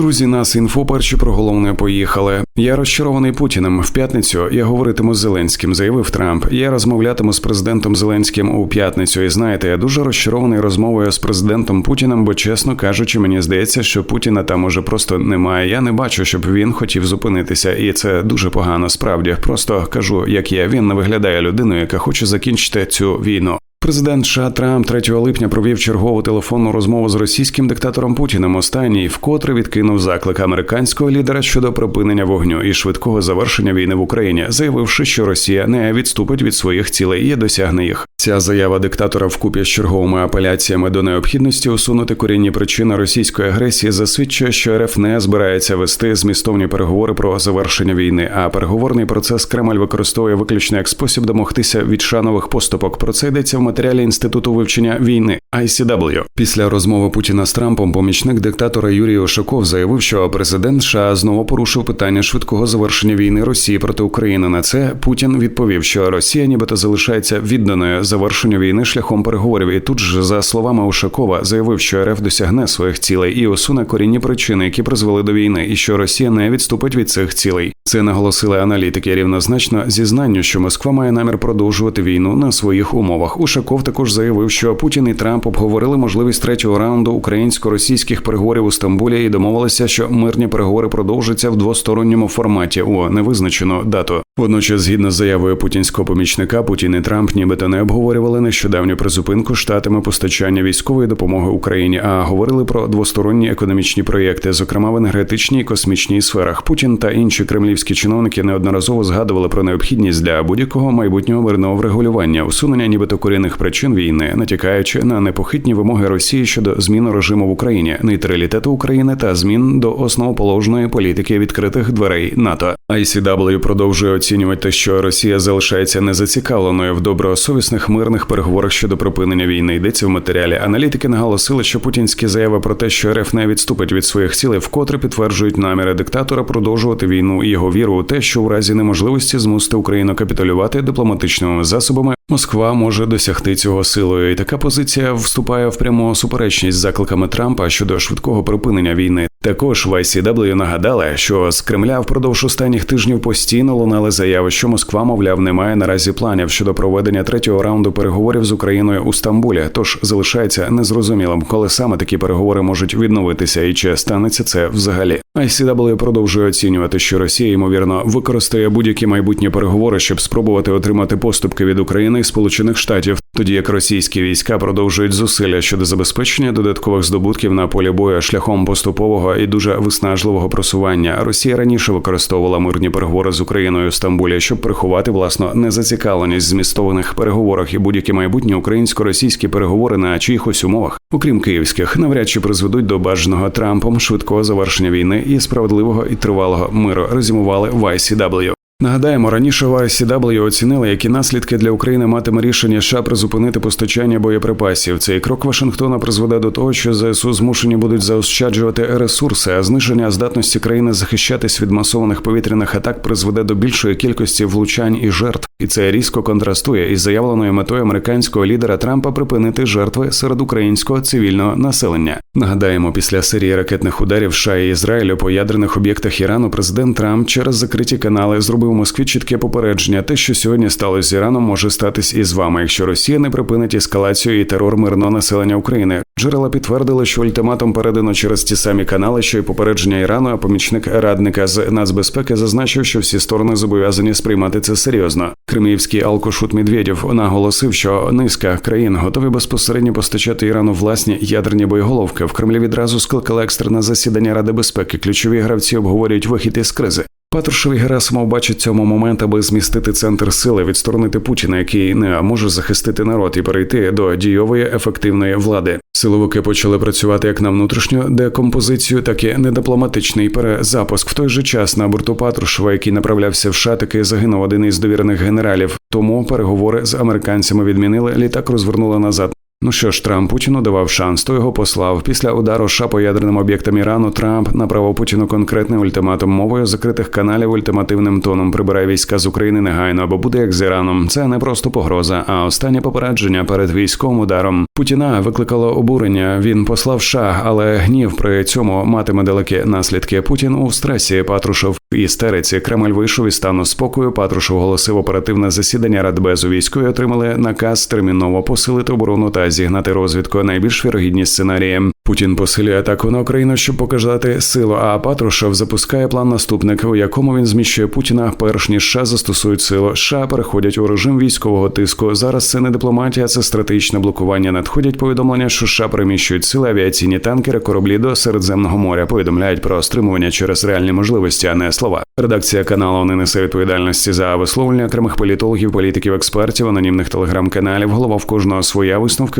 Друзі, нас інфо перші про головне поїхали. Я розчарований Путіним. В п'ятницю я говоритиму з Зеленським, заявив Трамп. Я розмовлятиму з президентом Зеленським у п'ятницю. І знаєте, я дуже розчарований розмовою з президентом Путіним, бо чесно кажучи, мені здається, що Путіна там уже просто немає. Я не бачу, щоб він хотів зупинитися, і це дуже погано. Справді просто кажу, як є. Він не виглядає людиною, яка хоче закінчити цю війну. Президент США Трамп 3 липня провів чергову телефонну розмову з російським диктатором Путіним. Останній вкотре відкинув заклик американського лідера щодо припинення вогню і швидкого завершення війни в Україні, заявивши, що Росія не відступить від своїх цілей і досягне їх. Ця заява диктатора вкупі з черговими апеляціями до необхідності усунути корінні причини російської агресії засвідчує, що РФ не збирається вести змістовні переговори про завершення війни. А переговорний процес Кремль використовує виключно як спосіб домогтися від шанових поступок. Про це йдеться в матеріалі інституту вивчення війни ICW. Після розмови Путіна з Трампом помічник диктатора Юрій Ошаков заявив, що президент США знову порушив питання швидкого завершення війни Росії проти України. На це Путін відповів, що Росія, нібито залишається відданою завершенню війни шляхом переговорів. І тут ж, за словами Ушакова, заявив, що РФ досягне своїх цілей і усуне корінні причини, які призвели до війни, і що Росія не відступить від цих цілей. Це наголосили аналітики рівнозначно зізнанню, що Москва має намір продовжувати війну на своїх умовах. Ушаков також заявив, що Путін і Трамп обговорили можливість третього раунду українсько-російських переговорів у Стамбулі і домовилися, що мирні переговори продовжаться в двосторонньому форматі у невизначену дату. Водночас, згідно з заявою путінського помічника, Путін і Трамп нібито не обговорювали нещодавню призупинку штатами постачання військової допомоги Україні, а говорили про двосторонні економічні проєкти, зокрема в енергетичній і космічній сферах. Путін та інші кремлівські чиновники неодноразово згадували про необхідність для будь-якого майбутнього мирного врегулювання, усунення нібито корінних причин війни, натякаючи на непохитні вимоги Росії щодо зміни режиму в Україні, нейтралітету України та змін до основоположної політики відкритих дверей НАТО. ICW продовжує оцінювати, що Росія залишається незацікавленою в добросовісних мирних переговорах щодо припинення війни. Йдеться в матеріалі. Аналітики наголосили, що путінські заяви про те, що РФ не відступить від своїх цілей, вкотре підтверджують наміри диктатора продовжувати війну і його віру у те, що у разі неможливості змусити Україну капітулювати дипломатичними засобами. Москва може досягти цього силою, і така позиція вступає в пряму суперечність з закликами Трампа щодо швидкого припинення війни. Також в ICW нагадали, що з Кремля впродовж останніх тижнів постійно лунали заяви, що Москва, мовляв, не має наразі планів щодо проведення третього раунду переговорів з Україною у Стамбулі. Тож залишається незрозумілим, коли саме такі переговори можуть відновитися, і чи станеться це взагалі. ICW продовжує оцінювати, що Росія ймовірно використає будь-які майбутні переговори, щоб спробувати отримати поступки від України і Сполучених Штатів, тоді як російські війська продовжують зусилля щодо забезпечення додаткових здобутків на полі бою шляхом поступового і дуже виснажливого просування. Росія раніше використовувала мирні переговори з Україною у Стамбулі, щоб приховати власну незацікавленість в змістованих переговорах і будь-які майбутні українсько-російські переговори на чиїхось умовах, окрім київських, навряд чи призведуть до бажаного Трампом швидкого завершення війни і справедливого і тривалого миру. Резюмували в ICW. Нагадаємо, раніше в ICW оцінили, які наслідки для України матиме рішення США призупинити постачання боєприпасів. Цей крок Вашингтона призведе до того, що ЗСУ змушені будуть заощаджувати ресурси, а зниження здатності країни захищатись від масованих повітряних атак призведе до більшої кількості влучань і жертв. І це різко контрастує із заявленою метою американського лідера Трампа припинити жертви серед українського цивільного населення. Нагадаємо, після серії ракетних ударів США і Ізраїлю по ядерних об'єктах Ірану президент Трамп через закриті канали зробив Москві чітке попередження. Те, що сьогодні сталося з Іраном, може статись і з вами, якщо Росія не припинить ескалацію і терор мирного населення України. Джерела підтвердили, що ультиматум передано через ті самі канали, що й попередження Ірану. А помічник радника з нацбезпеки зазначив, що всі сторони зобов'язані сприймати це серйозно. Кремлівський Алкошут Медведєв наголосив, що низка країн готові безпосередньо постачати Ірану власні ядерні боєголовки. В Кремлі відразу скликали екстрене засідання Ради безпеки. Ключові гравці обговорюють вихід із кризи. Патрушев і Герасимов бачать цьому момент, аби змістити центр сили, відсторонити Путіна, який не може захистити народ і перейти до дійової ефективної влади. Силовики почали працювати як на внутрішню декомпозицію, так і недипломатичний перезапуск. В той же час на борту Патрушева, який направлявся в США, таки загинув один із довірених генералів. Тому переговори з американцями відмінили. Літак розвернули назад. Ну що ж, Трамп Путіну давав шанс, то його послав. Після удару США по ядерним об'єктам Ірану Трамп направив Путіну конкретний ультиматум мовою закритих каналів ультимативним тоном прибирай війська з України негайно або буде як з Іраном. Це не просто погроза, а останнє попередження перед військовим ударом. Путіна викликало обурення. Він послав США, але гнів при цьому матиме далекі наслідки. Путін у стресі Патрушев істериці. Кремль вийшов із стану спокою. Патрушев оголосив оперативне засідання Радбезу. Військові отримали наказ терміново посилити оборону зігнати розвідку. Найбільш вірогідні сценарії. Путін посилює атаку на Україну, щоб показати силу. А Патрушев запускає план наступник, у якому він зміщує Путіна, перш ніж США застосують силу. США переходять у режим військового тиску. Зараз це не дипломатія, це стратегічне блокування. Надходять повідомлення, що США переміщують сили, авіаційні танкери, кораблі до Середземного моря. Повідомляють про стримування через реальні можливості, а не слова. Редакція каналу не несе відповідальності за висловлення окремих політологів, політиків, експертів, анонімних телеграм-каналів. Голова в кожного своя висновки.